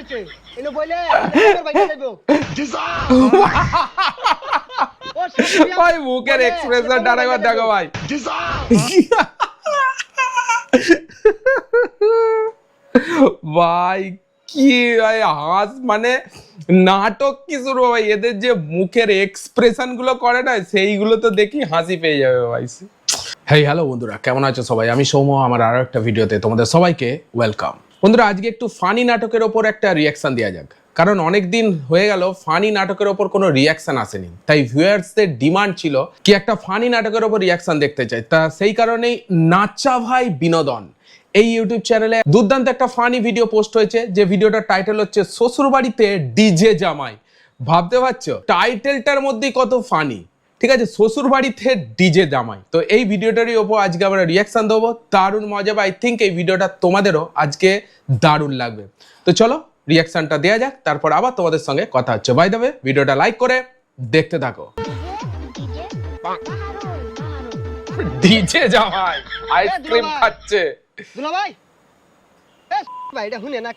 কইছে এনে বইলে বাইকে যাইবো ভাই মুখের এক্সপ্রেশন একবার দেখো ভাই। ভাই কি ভাই হাস মানে নাটক কি শুরু ভাই এদের যে মুখের এক্সপ্রেশনগুলো করে না সেইগুলো তো দেখি হাসি পেয়ে যাবে ভাই। হেই হ্যালো বন্ধুরা কেমন আছো সবাই? আমি সৌম্য আমার আরও একটা ভিডিওতে তোমাদের সবাইকে ওয়েলকাম বন্ধুরা, আজকে একটু ফানি নাটকের ওপর একটা রিয়াকশন দেওয়া যাক। কারণ অনেক দিন হয়ে গেল ফানি নাটকের ওপর কোনো রিয়াকশন আসেনি। তাই ভিউয়ার্সদের ডিমান্ড ছিল কি একটা ফানি নাটকের ওপর রিয়াকশন দেখতে চাই। তা সেই কারণেই নাচা ভাই বিনোদন। এই ইউটিউব চ্যানেলে দুর্দান্ত একটা ফানি ভিডিও পোস্ট হয়েছে, যে ভিডিওটার টাইটেল হচ্ছে শ্বশুরবাড়িতে ডিজে জামাই। ভাবতে পারছ? টাইটেলটার মধ্যেই কত ফানি ঠিক আছে? শ্বশুর বাড়িতে ডিজে জামাই। তো এই ভিডিওটারই ওপর আজকে আমরা রিয়াকশন দেবো। দারুণ মজা বা আই থিঙ্ক এই ভিডিওটা তোমাদেরও আজকে দারুণ লাগবে। তো চলো রিয়াকশনটা দেওয়া যাক তারপর আবার তোমাদের সঙ্গে কথা হচ্ছে। বাই দেবে ভিডিওটা লাইক করে দেখতে থাকো। ডিজে জামাই আইসক্রিম খাচ্ছে। ভাই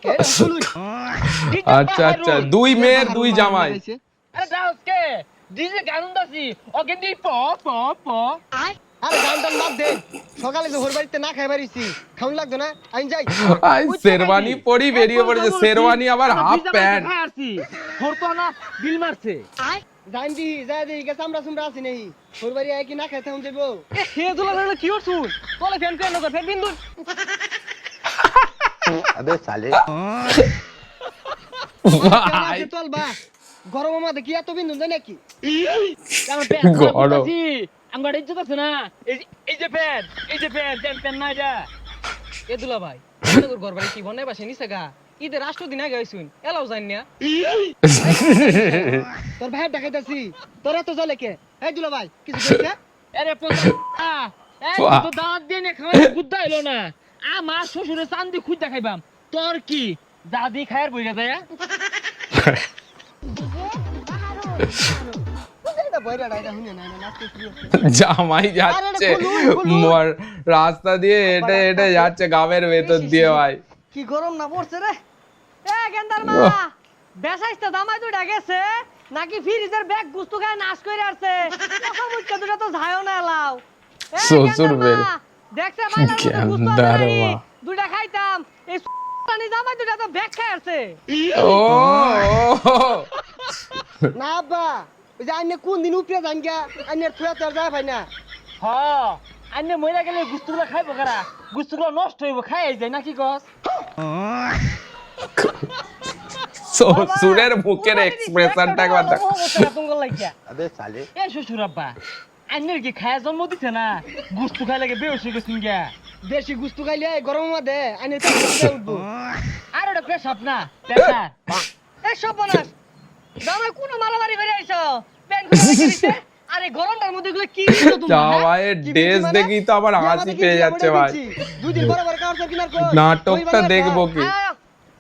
কে? আচ্ছা আচ্ছা দুই মেয়ের দুই জামাই। আরে দাসকে ডিজে গান দাসি ও কিন্তু প প প। আরে গান টান বাদ দে। সকালে যে হোর বাড়িতে না খাই বাড়িছি। খাউন লাগতো না? আইন যাই। আই শেরওয়ানি পরি বেরিয়ে পড়েছে। শেরওয়ানি আবার হাফ প্যান্ট। হরতো না বিল মারছে। জান দি যা দি কে চামড়া চুমড়া আছে নেই। হোর বাড়ি আই কি না খাইতে হম যাব এ হে দুলা ধরে কি তোলে ফ্যান কেন কর ফ্যান বিন্দু ভাই। চল বা? গরম মাঝে কি এত বিন্দু যায় নাকি? আমার ইজ্জত আছে না এই যে- এই যে প্যান এই যে প্যান প্যান প্যান না এটা এ দুলা ভাই তোর ঘর বাড়ি কি বনাই বাসে নিছে গা ঈদের রাষ্ট্র দিন আগে হইছুন এলাও জান না তোর ভাই দেখাইতাছি তোরা তো জলে কে এই দুলা ভাই কিছু কইছে আরে পোতা এই বাহ। তো দাঁত দিয়ে নে খাওয়া গুদ্দা এলো না আমার শ্বশুরে চান্দি খুঁজ দেখাইবাম তোর কি দাদি খায়ার বইরা যায় জামাই যাচ্ছে। মর- রাস্তা দিয়ে হেঁটে হেঁটে যাচ্ছে গ্রামের ভেতর দিয়ে ভাই। কি গরম না পড়ছে রে? এ গেন্দার মা! বেসাইতে দামাই দুইটা গেছে নাকি ফ্রিজের ব্যাগ গুস্তু খায় নাশ করে আসছে কথা বুঝতে দুটা তো ঝায়ও না লাও শ্বশুর বের। দেখছে আছে গেন্দার মা। দুইটা খাইতাম। এই টানি জামাই দুইটা তো ব্যাগ খাই আসছে ও। না আব্বা। ওই যে আইনে কোন দিন উপরে যান গিয়া? আইনের থুয়া তোর যায় ভাই না। হ আন্নে মইরা গেলে গুস্তুগুলো খাইব কারা? গুস্তুগুলো নষ্ট হইব খাই যায় নাকি গছ শ্বশুরের মুখের এক্সপ্রেশনটা একবার দেখ। তোমার লাগিয়া। এ শ্বশুর আব্বা আন্নের কি খায়া জন্ম দিছে না? গুস্তু খাই লাগে বেউস হয়ে গেছেন গিয়া। বেশি গুস্তু খাইলে গরম মাঝে আইনের উঠবো। আর ওটা পেশাব না পেশাব এ সব বনাস জামাই কোন মারামারি করে আইছো? প্যান খুলে রেখে দিছে। আরে গরমটার মধ্যে এগুলো কি দিছো তোমরা হ্যাঁ? ড্রেস মানে? দেখি তো আমার হাসি পেয়ে যাচ্ছে ভাই। দুই দিন পরে পরে কাউর কিনার কর নাটকটা দেখব কি? আয়, আয়,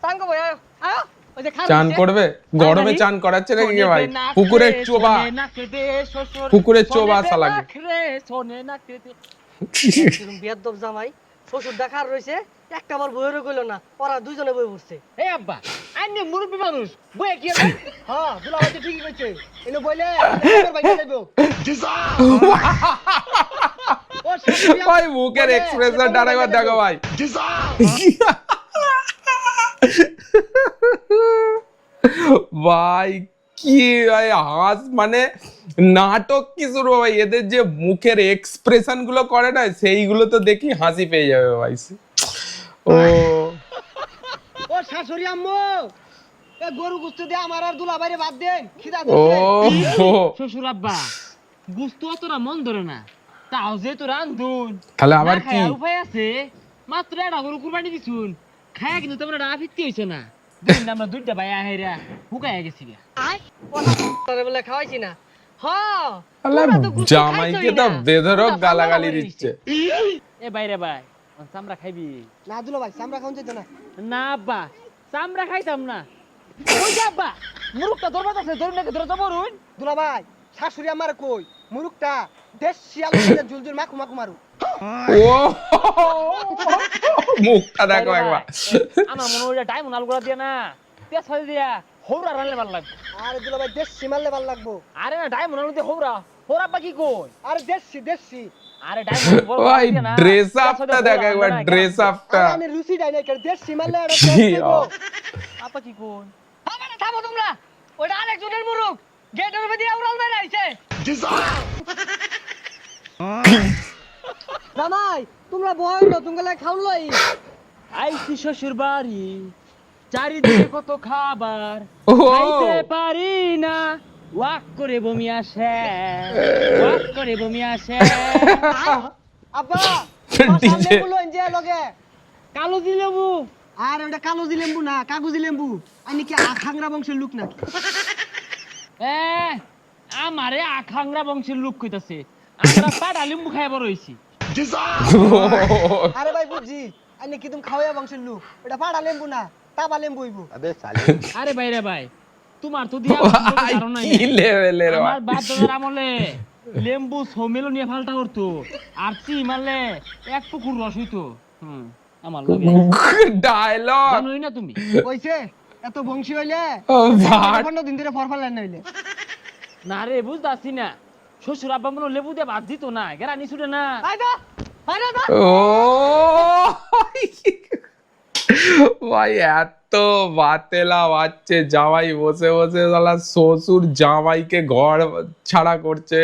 চান আয়, আয়, ওই যে খান চান করবে? গরমে চান করাচ্ছে নাকি কে ভাই? পুকুরের চোবা। পুকুরের চোবা বেয়াদব জামাই। শ্বশুর দেখার রয়েছে। একটা বইয়েরও কইল না ওরা দুইজনে বই বসছে এই আব্বা আইনে মুরব্বী মানুষ বইয়ে কি হ্যাঁ দুলা ঠিকই কইছে। এনে বইলে আমার আমার- ভাই মুখের আমার দেখো ভাই। ভাই কি ভাই হাস মানে নাটক কি শুরু ভাই এদের যে মুখের এক্সপ্রেশনগুলো করে না সেইগুলো তো দেখি হাসি পেয়ে যাবে ভাই। ও। ও শাশুড়ি আম্মু এ গরু গুস্তু দিয়ে আমার আর দুলা বাইরে বাদ দেন খিদা ও। শ্বশুর আব্বা গুস্তু মন ধরে না। তাও যেহেতু রান্ধুন তাহলে আবার কি? উপায় আছে? মাত্র একটা গরু কুরবানি দিছুন। খায়া কিন্তু তোমরা এটা আফিত্তি হইছে না। দুদিন আমরা দুইটা ভাই আহেরা হুকায়া গেছি গা। আয় ওরা বলে খাওয়াইছি না। তো জামাইকে তো বেধরক গালাগালি দিচ্ছে। এ বাইরে ভাই। চামড়া খাইবি? না দুলা ভাই সামরা খাওন যেত না। না আব্বা চামড়া খাইতাম না। ওই যে আব্বা? মুরুকটা আছে ধরুন নাকি ধরে যাব রুন দুলা ভাই শাশুড়ি আমার কই? মুরুকটা দেশ শিয়াল ঝুল ঝুল মাখু মাখু মারু ও মুখটা দেখো একবার। আমার মনে হয় টাইম নাল করে দিয়ে না তেজ দিয়া হৌরা রানলে ভালো লাগবে। আরে দুলাভাই দেশি মারলে ভালো লাগবো। আরে না ডায়মন্ড আলু দিয়ে হৌরা। হৌরা বা কি কই? আরে দেশি দেশি। ভাই ড্রেস আপটা দেখ একবার ড্রেস আপটা আমি রুচি ডাই নাই দেশি মারলে এটা কি আপা কি কই আমার থামো তোমরা। ওটা আরেকজনের মুরুখ। গেটের উপর দিয়ে উড়াল মেরে আইছে। জামাই তোমরা বহইলো তোমরা খাউন লই। আইছি শ্বশুর বাড়ি চারিদিকে কত খাবার খাইতে পারি না। ওয়াক করে বমি আসে। ওয়াক করে বমি আসে। লইন যে লগে। কালো দিলেবু আর ওটা কালোজি লেম্বু না কাগজি লেম্বু আমি কি আখাংরা বংশের লোক নাকি? এ আমারে আখাংরা বংশের লোক কইতাছে। আমরা পাড়া লিম্বু খাই বড় হইছি। আরে ভাই বুঝছি। আমি কি তুমি খাওয়া বংশের লোক। ওটা পাড়া লেম্বু না তাবা লেম্বু হইবো। আরে ভাই রে ভাই তোমার তো দিয়া ধারণা কি লেভেলের আমার বাপ দাদার আমলে লেম্বু সমেলো নিয়ে ফালটা করতো আর চি মারলে এক পুকুর রস হইতো। হুম আমার লগে। ডায়লগ। জানোই না তুমি? কইছে এত বংশী হইলে পনেরো দিন ধরে হইলে। না রে বুঝতাছি না। শ্বশুর আব্বা মনে লেবু দিয়ে ভাত দিত না গেরা নিছুটে না। ও ভাই এত বাতেলা বাচ্চে জামাই বসে বসে শালা শ্বশুর জামাইকে ঘর ছাড়া করছে।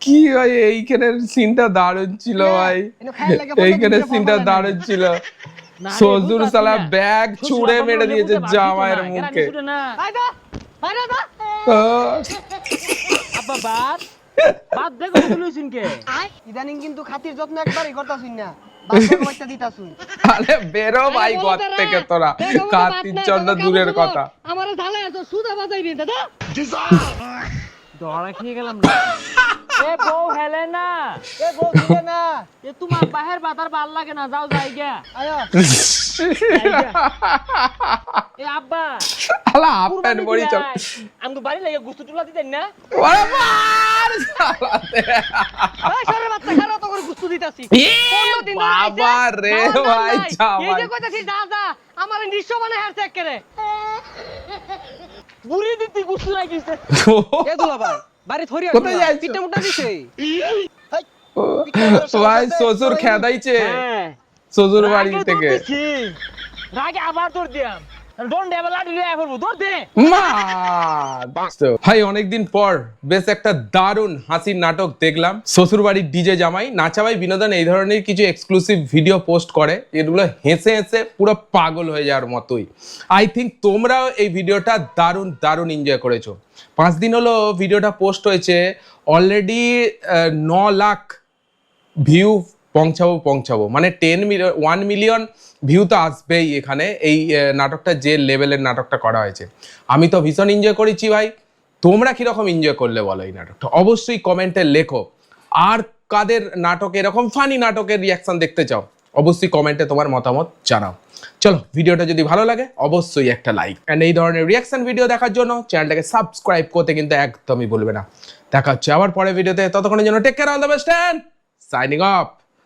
কি ভাই এইখানের সিনটা দারুণ ছিল ভাই। দিন এইখানের ধরে সিনটা দারুণ ছিল। শ্বশুর শালা ব্যাগ ছুঁড়ে মেরে দিয়েছে জামাইয়ের মুখে। ভাত দেখো ইদানিং কিন্তু খাতির যত্ন একবারই করতাছুন না। আরে বেরো ভাই ঘর থেকে তোরা। কাতির জন্য দূরের কথা। আমার ঝালে এত সুদা বাজাইবি দাদা। ধরা খেয়ে গেলাম না। এ বউ হেলে না এ বউ দিলে না। এ তোমার বাহের বাতার ভালো লাগে না যাও যাই গা আয়ো। এ আব্বা। আলা হাফ প্যান্ট কুরবানি চল। দিয়াই। আমি তো বাড়ি লাগে গুস্তু টুলা দিতেন না? ওরে মার শালাতে। দিতাছি। ধরে বাবা রে ভাই। এই যে কইতাছি আমার নিঃস্ব মানে চেক করে বুড়ি দিতি গুস্তু নাই গেছে এ দুলা ভাই বাড়ি থরি কোথায়? পিঠা মুটা দিছে। ভাই শ্বশুর খেদাইছে। হ্যাঁ। শ্বশুর বাড়ি থেকে। রাগে আবার তোর দিয়াম। ভাই অনেকদিন পর বেশ একটা দারুণ হাসির নাটক দেখলাম। শ্বশুর বাড়ির ডিজে জামাই নাচাবাই বিনোদন এই ধরনের কিছু এক্সক্লুসিভ ভিডিও পোস্ট করে। এগুলো হেসে হেসে পুরো পাগল হয়ে যাওয়ার মতোই। আই থিঙ্ক তোমরাও এই ভিডিওটা দারুণ দারুণ এনজয় করেছ। পাঁচ দিন হলো ভিডিওটা পোস্ট হয়েছে। অলরেডি ন লাখ ভিউ পৌঁছাবো পৌঁছাবো। মানে ten million one million view তো আসবেই এখানে এই নাটকটা, যে লেভেলের নাটকটা করা হয়েছে। আমি তো ভীষণ এনজয় করেছি ভাই। তোমরা কীরকম এনজয় করলে বলো এই নাটকটা? অবশ্যই কমেন্টে লেখো। আর কাদের নাটক এরকম ফানি নাটকের রিয়াকশন দেখতে চাও, অবশ্যই কমেন্টে তোমার মতামত জানাও। চলো, ভিডিওটা যদি ভালো লাগে, অবশ্যই একটা লাইক অ্যান্ড এই ধরনের রিয়াকশন ভিডিও দেখার জন্য চ্যানেলটাকে সাবস্ক্রাইব করতে কিন্তু একদমই ভুলবে না। দেখা হচ্ছে আবার পরে ভিডিওতে ততক্ষণের জন্য take care all the best and signing off